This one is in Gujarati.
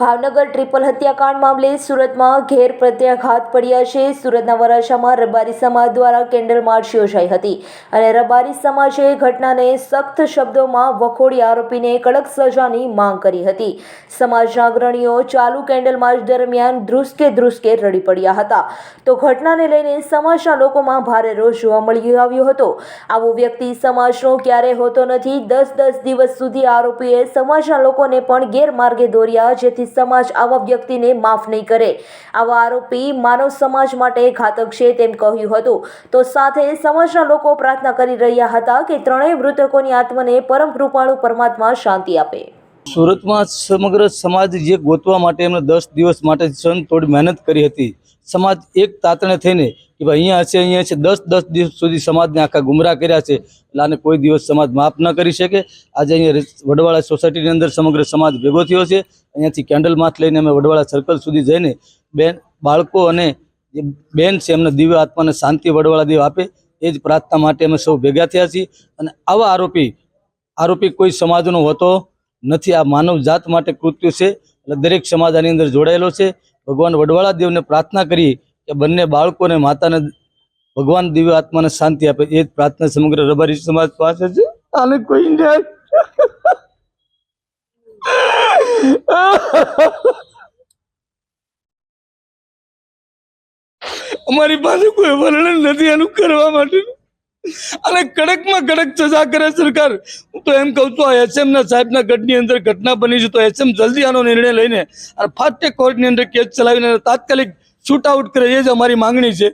ભાવનગર ટ્રિપલ હત્યાકાંડ મામલે સુરતમાં ઘેર પ્રત્યાઘાત પડ્યા છે. સુરતના વરાછામાં રબારી સમાજ દ્વારા કેન્ડલ માર્ચ યોજાઈ હતી અને રબારી સમાજે ઘટનાને સખ્ત શબ્દોમાં વખોડી આરોપીને કડક સજાની માંગ કરી હતી. સમાજના અગ્રણીઓ ચાલુ કેન્ડલ માર્ચ દરમિયાન ધ્રુસકે ધ્રુસકે રડી પડ્યા હતા. તો ઘટનાને લઈને સમાજના લોકોમાં ભારે રોષ જોવા મળી આવ્યો હતો. આવો વ્યક્તિ સમાજનો ક્યારે હોતો નથી. દસ દસ દિવસ સુધી આરોપીએ સમાજના લોકોને પણ ગેરમાર્ગે દોર્યા, જેથી સમાજ આવા વ્યક્તિને માફ નહીં કરે. આવા આરોપી માનવ સમાજ માટે ઘાતક છે તેમ કહ્યું હતું. તો સાથે સમાજના લોકો પ્રાર્થના કરી રહ્યા હતા કે ત્રણેય મૃતકોની આત્માને પરમ કૃપાળુ પરમાત્મા શાંતિ આપે. સુરતમાં સમગ્ર સમાજ જે ગોતવા માટે એમણે દસ દિવસ માટે સન થોડી મહેનત કરી હતી. સમાજ એક તાતણે થઈને કે ભાઈ અહીંયા હશે અહીંયા છે, દસ દસ દિવસ સુધી સમાજને આખા ગુમરાહ કર્યા છે. એટલે આને કોઈ દિવસ સમાજ માફ ન કરી શકે. આજે અહીંયા વડવાળા સોસાયટીની અંદર સમગ્ર સમાજ ભેગો થયો છે. અહીંયાથી કેન્ડલ માથ લઈને અમે વડવાળા સર્કલ સુધી જઈને બેન, બાળકો અને જે બેન છે, એમને દિવ્ય આત્માને શાંતિ વડવાળા દેવ આપે. એ જ પ્રાર્થના માટે અમે સૌ ભેગા થયા છીએ. અને આવા આરોપી આરોપી કોઈ સમાજનો હોતો નથી. આ માનવ જાત માટે કૃત્યુ છે. એટલે દરેક સમાજ આની અંદર જોડાયેલો છે. ભગવાન વડવાળા દેવને પ્રાર્થના કરી કે બંને બાળકોને માતાને ભગવાન દિવ્ય આત્માને શાંતિ આપે. એ જ પ્રાર્થના સમગ્ર રબારી સમાજ પાસે છે. આને કોઈ અમારી પાસે કોઈ વર્ણન નથી આનું કરવા માટે અને કડકમાં કડક સજા કરે સરકાર. હું તો એમ કહું છું, આ એસએમ ના સાહેબના ગઢની અંદર ઘટના બની છે, તો એસએમ જલ્દી આનો નિર્ણય લઈને અને ફાસ્ટ કોર્ટની અંદર કેસ ચલાવીને તાત્કાલિક શૂટ આઉટ કરે, એ જ અમારી માંગણી છે.